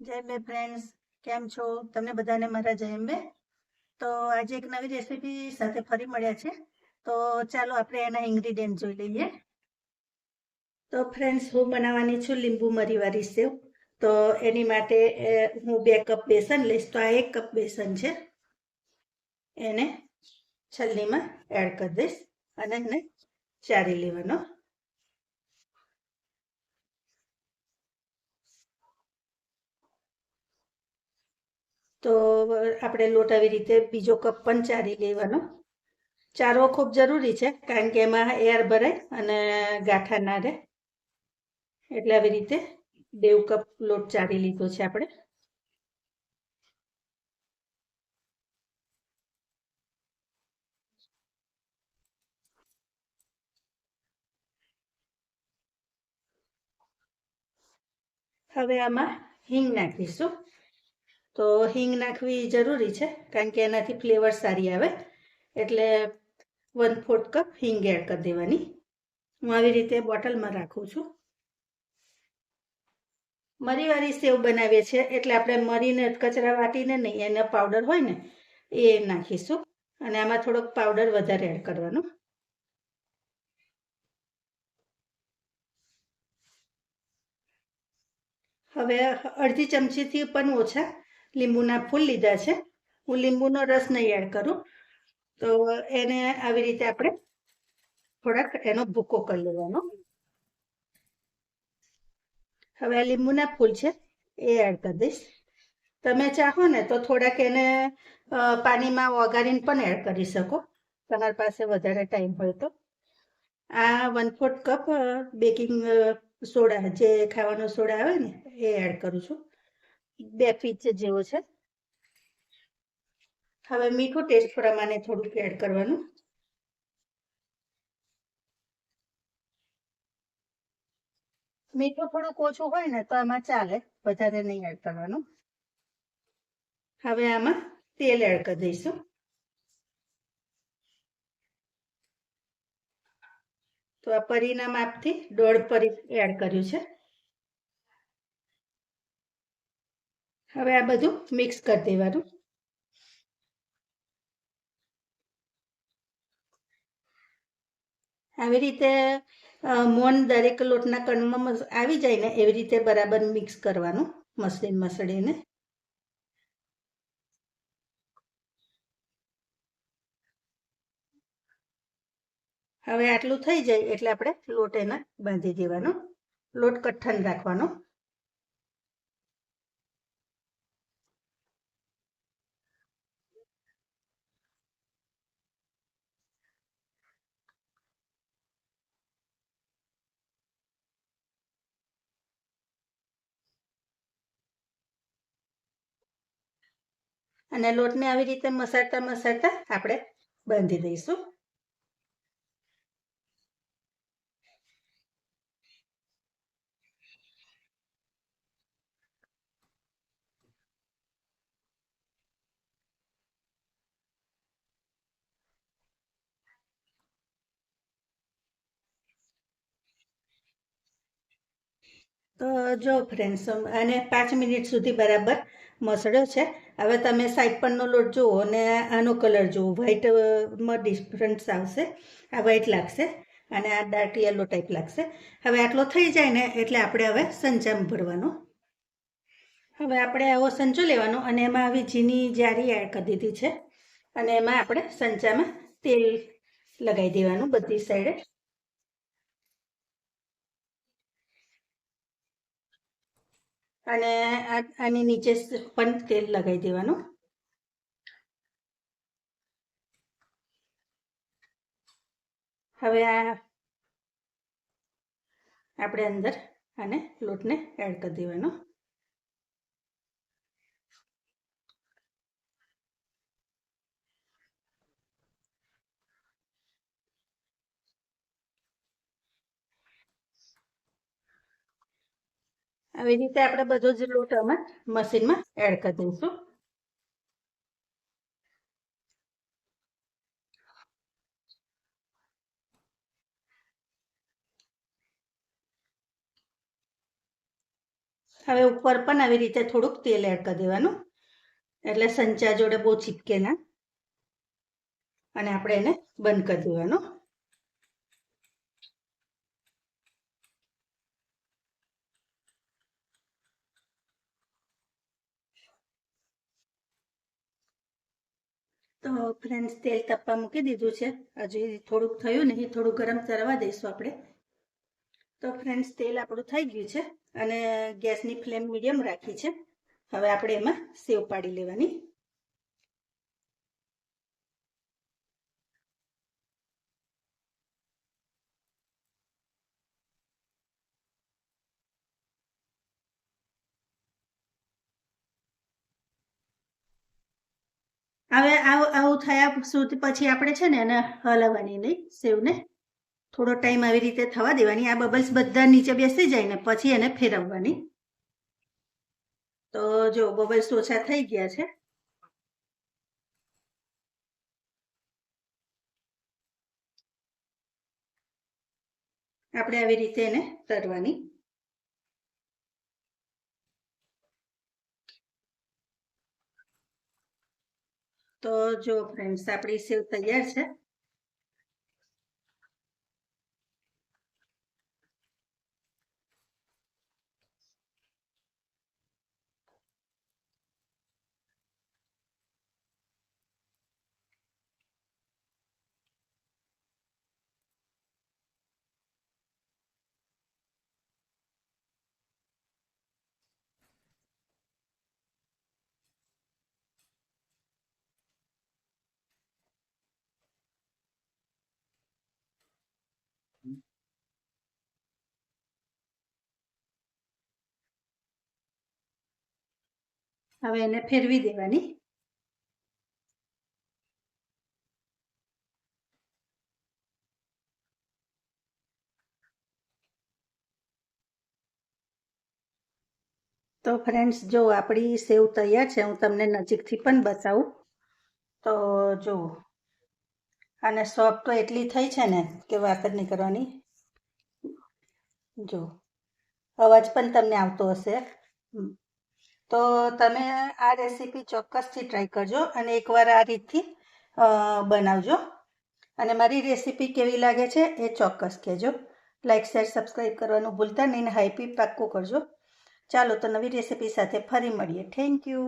જય બે ફ્રેન્ડ્સ કેમ છો? તમને બધાને મારા જય બે તો આજે એક નવી રેસીપી સાથે ફરી મળ્યા છે. તો ચાલો આપણે એના ઇન્ગ્રીડિયન્ટ જોઈ લઈએ. તો ફ્રેન્ડ્સ હું બનાવવાની છું લીંબુ મરીવાળી સેવ. તો એની માટે હું બે કપ બેસન લઈશ. તો આ એક કપ બેસન છે. એને છલ્લીમાં એડ કરી દઈશ. અને એને ચારી લેવાનો. તો આપણે લોટ આવી રીતે બીજો કપ પણ ચારી લેવાનો. ચારવો ખૂબ જરૂરી છે, કારણ કે એમાં એર ભરાય અને ગાંઠા ના રહે. એટલે આવી રીતે બેવ કપ લોટ ચારી લીધો છે આપણે. હવે આમાં હિંગ નાખીશું. તો હિંગ નાખવી જરૂરી છે, કારણ કે એનાથી ફ્લેવર સારી આવે. એટલે વન ફોર્થ કપ હિંગ એડ કરી દેવાની. હું આવી રીતે બોટલમાં રાખું છું. મરીવાળી સેવ બનાવીએ છીએ, એટલે આપણે મરીને કચરા વાટીને નહીં, એનો પાવડર હોય ને, એ નાખીશું. અને આમાં થોડોક પાવડર વધારે એડ કરવાનો. હવે અડધી ચમચીથી પણ ઓછા લીંબુના ફૂલ લીધા છે. હું લીંબુનો રસ નહીં એડ કરું. તો એને આવી રીતે આપણે થોડાક એનો ભૂકો કરી લેવાનો. હવે આ લીંબુના ફૂલ છે એ એડ કરી દઈશ. તમે ચાહો ને તો થોડાક એને પાણીમાં ઓગાળીને પણ એડ કરી શકો. તમારી પાસે વધારે ટાઈમ હોય તો. આ one fourth cup baking soda, જે ખાવાનો સોડા આવે ને, એ એડ કરું છું. બે પીચ જેવો છે. હવે મીઠું ટેસ્ટ પ્રમાણે થોડુંક એડ કરવાનું. મીઠું થોડુંક ઓછું હોય ને તો આમાં ચાલે, વધારે નહીં એડ કરવાનું. હવે આમાં તેલ એડ કરી દઈશું. તો આ પરીના માપથી દોઢ પરી એડ કર્યું છે. હવે આ બધું મિક્સ કરી દેવાનું. આવી રીતે મોન દરેક લોટના કણમાં આવી જાય ને એવી રીતે બરાબર મિક્સ કરવાનું, મસળી મસળીને. હવે આટલું થઈ જાય એટલે આપણે લોટ એને બાંધી દેવાનો. લોટ કઠણ રાખવાનો. અને લોટને આવી રીતે મસાડતા મસાડતા આપણે બાંધી દઈશું. તો જો ફ્રેન્ડ્સ આને પાંચ મિનિટ સુધી બરાબર મસળ્યો છે. હવે તમે સાઈડ પરનો લોટ જુઓ અને આનો કલર જુઓ. વ્હાઈટમાં ડિફરન્સ આવશે. આ વ્હાઈટ લાગશે અને આ ડાર્ક યલો ટાઈપ લાગશે. હવે આટલો થઈ જાય ને એટલે આપણે હવે સંચામાં ભરવાનો. હવે આપણે આવો સંચો લેવાનો અને એમાં આવી ઝીની જારી એડ કરી દીધી છે. અને એમાં આપણે સંચામાં તેલ લગાવી દેવાનું બધી સાઈડે અને આની નીચે પણ તેલ લગાવી દેવાનું. હવે આ, આપણે અંદર આને લોટને એડ કરી દેવાનો. આવી રીતે આપણે બધો જ લોટ આમાં મશીનમાં એડ કરી દઈશું. હવે ઉપર પણ આવી રીતે થોડુંક તેલ એડ કરી દેવાનું. એટલે સંચા જોડે બહુ ચીપકે ના. અને આપણે એને બંધ કરી દેવાનું. તો ફ્રેન્ડ્સ, તેલ તપવા મૂકી દીધું છે. હજુ થોડુંક થયું નહીં થોડું ગરમ કરવા દઈશું આપણે. તો ફ્રેન્ડ્સ, તેલ આપણું થઈ ગયું છે અને ગેસની ફ્લેમ મીડિયમ રાખી છે. હવે આપણે એમાં સેવ પાડી લેવાની. હવે આવું આવું થયા સુધી પછી આપણે છે ને એને હલાવવાની નહીં, સેવને. થોડો ટાઈમ આવી રીતે થવા દેવાની. આ બબલ્સ બધા નીચે બેસી જાય ને પછી એને ફેરવવાની. તો જો બબલ્સ ઓછા થઈ ગયા છે. આપણે આવી રીતે એને તરવાની. તો જો ફ્રેન્ડ્સ આપણી સેવ તૈયાર છે. હવે એને ફેરવી દેવાની. તો ફ્રેન્ડ્સ જો આપણી સેવ તૈયાર છે, હું તમને નજીકથી પણ બતાવું. તો જો અને સોફ્ટ તો એટલી થઈ છે ને કે વાત જ નહીં કરવાની. જો, અવાજ પણ તમને આવતો હશે. તો તમે આ રેસીપી ચોક્કસથી ટ્રાય કરજો અને એકવાર આ રીતથી બનાવજો. અને મારી રેસીપી કેવી લાગે છે એ ચોક્કસ કહેજો. લાઇક શેર સબસ્ક્રાઈબ કરવાનું ભૂલતા નહીં હાઈપી પાક્કું કરજો. ચાલો તો નવી રેસીપી સાથે ફરી મળીએ. Thank you